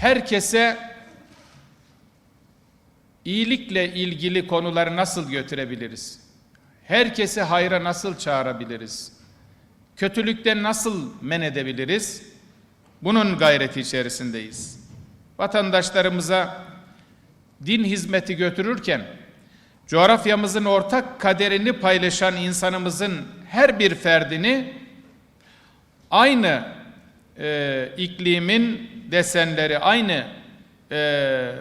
herkese iyilikle ilgili konuları nasıl götürebiliriz? Herkesi hayra nasıl çağırabiliriz? Kötülükten nasıl men edebiliriz? Bunun gayreti içerisindeyiz. Vatandaşlarımıza din hizmeti götürürken coğrafyamızın ortak kaderini paylaşan insanımızın her bir ferdini aynı e, iklimin desenleri, aynı e,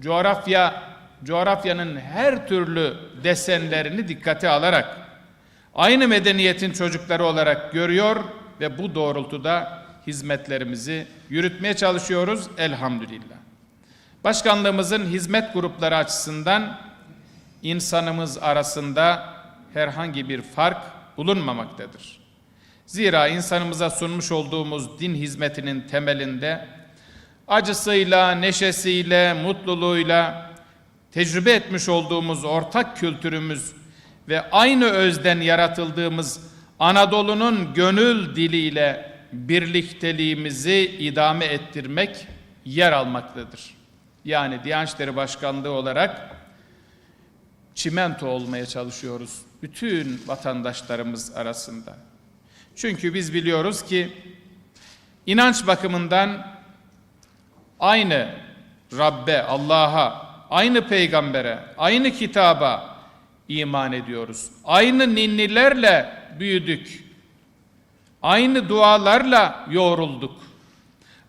coğrafya coğrafyanın her türlü desenlerini dikkate alarak aynı medeniyetin çocukları olarak görüyor ve bu doğrultuda hizmetlerimizi yürütmeye çalışıyoruz elhamdülillah. Başkanlığımızın hizmet grupları açısından insanımız arasında herhangi bir fark bulunmamaktadır. Zira insanımıza sunmuş olduğumuz din hizmetinin temelinde acısıyla, neşesiyle, mutluluğuyla tecrübe etmiş olduğumuz ortak kültürümüz ve aynı özden yaratıldığımız Anadolu'nun gönül diliyle birlikteliğimizi idame ettirmek yer almaktadır. Yani Diyanet İşleri Başkanlığı olarak çimento olmaya çalışıyoruz bütün vatandaşlarımız arasında. Çünkü biz biliyoruz ki inanç bakımından aynı Rabbe, Allah'a, aynı peygambere, aynı kitaba iman ediyoruz. Aynı ninnilerle büyüdük. Aynı dualarla yoğrulduk.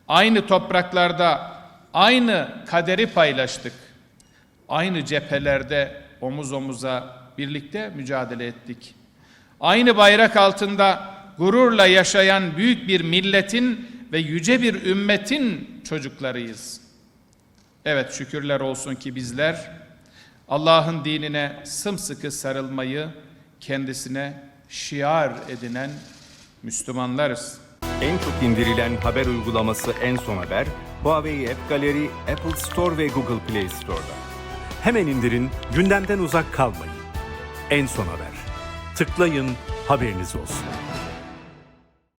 Aynı topraklarda aynı kaderi paylaştık. Aynı cephelerde omuz omuza birlikte mücadele ettik. Aynı bayrak altında gururla yaşayan büyük bir milletin ve yüce bir ümmetin çocuklarıyız. Evet şükürler olsun ki bizler Allah'ın dinine sımsıkı sarılmayı kendisine şiar edinen Müslümanlarız. En çok indirilen haber uygulaması En Son Haber, Huawei App Gallery, Apple Store ve Google Play Store'da. Hemen indirin, gündemden uzak kalmayın. En Son Haber. Tıklayın, haberiniz olsun.